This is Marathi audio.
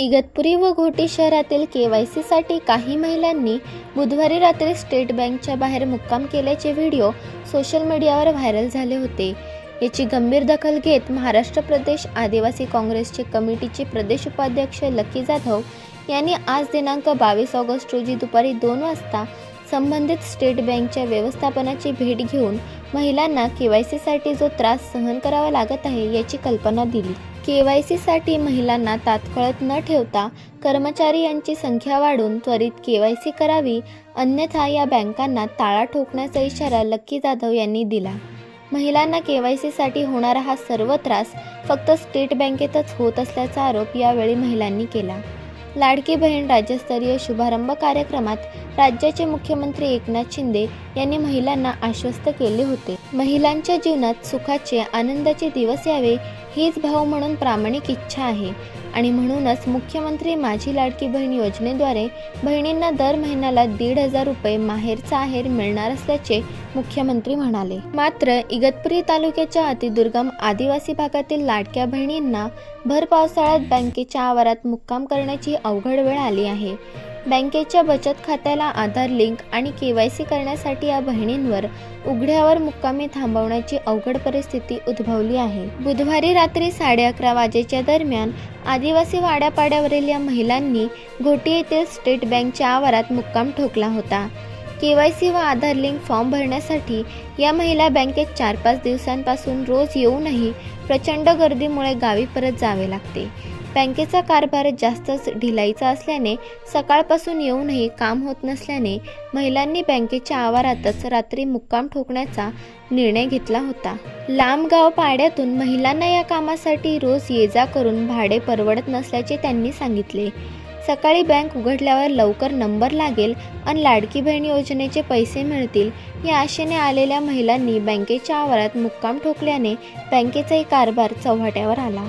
इगतपुरी व घोटी शहरातील के वाय सीसाठी काही महिलांनी बुधवारी रात्री स्टेट बँकच्या बाहेर मुक्काम केल्याचे व्हिडिओ सोशल मीडियावर व्हायरल झाले होते. याची गंभीर दखल घेत महाराष्ट्र प्रदेश आदिवासी काँग्रेसचे कमिटीचे प्रदेश उपाध्यक्ष लकी जाधव यांनी आज दिनांक बावीस ऑगस्ट रोजी दुपारी दोन वाजता संबंधित स्टेट बँकच्या व्यवस्थापनाची भेट घेऊन महिलांना के वाय सीसाठी जो त्रास सहन करावा लागत आहे याची कल्पना दिली. के वाय सीसाठी महिलांना तात्काळत न ठेवता कर्मचारी यांची संख्या वाढून त्वरित के वाय सी करावी अन्यथा या बँकांना ताळा ठोकण्याचा इशारा लक्की जाधव यांनी दिला. महिलांना के वाय सीसाठी होणारा हा सर्व त्रास फक्त स्टेट बँकेतच होत असल्याचा आरोप यावेळी महिलांनी केला. लाडकी बहीण राज्यस्तरीय शुभारंभ कार्यक्रमात राज्याचे मुख्यमंत्री एकनाथ शिंदे यांनी महिलांना आश्वस्त केले होते. महिलांच्या जीवनात सुखाचे आनंदाचे दिवस यावे हीच भाव म्हणून प्रामाणिक इच्छा आहे. आणि म्हणूनच मुख्यमंत्री माझी लाडकी बहीण योजनेद्वारे बहिणींना दर महिन्याला दीड हजार रुपये माहेरचा आहेर मिळणार असल्याचे मुख्यमंत्री म्हणाले. मात्र इगतपुरी तालुक्याच्या अतिदुर्गम आदिवासी भागातील लाडक्या बहिणींना भर पावसाळ्यात बँकेच्या आवारात मुक्काम करण्याची अवघड वेळ आली आहे. बँकेच्या बचत खात्याला आधार लिंक आणि के वाय सी करण्यासाठी या बहिणींवर उघड्यावर मुक्कामी थांबवण्याची अवघड परिस्थिती उद्भवली आहे. बुधवारी रात्री साडे अकरा वाजेच्या दरम्यान आदिवासी वाड्यापाड्यावरील या महिलांनी घोटी येथील स्टेट बँकच्या आवारात मुक्काम ठोकला होता. के वाय सी व आधार लिंक फॉर्म भरण्यासाठी या महिला बँकेत चार पाच दिवसांपासून रोज येऊनही प्रचंड गर्दीमुळे गावी परत जावे लागते. बँकेचा कारभार जास्तच ढिलाईचा असल्याने सकाळपासून येऊनही काम होत नसल्याने महिलांनी बँकेच्या आवारातच रात्री मुक्काम ठोकण्याचा निर्णय घेतला होता. लांब गाव पाड्यातून महिलांना या कामासाठी रोज ये जा करून भाडे परवडत नसल्याचे त्यांनी सांगितले. सकाळी बँक उघडल्यावर लवकर नंबर लागेल आणि लाडकी बहीण योजनेचे पैसे मिळतील या आशेने आलेल्या महिलांनी बँकेच्या आवारात मुक्काम ठोकल्याने बँकेचाही कारभार चव्हाट्यावर आला.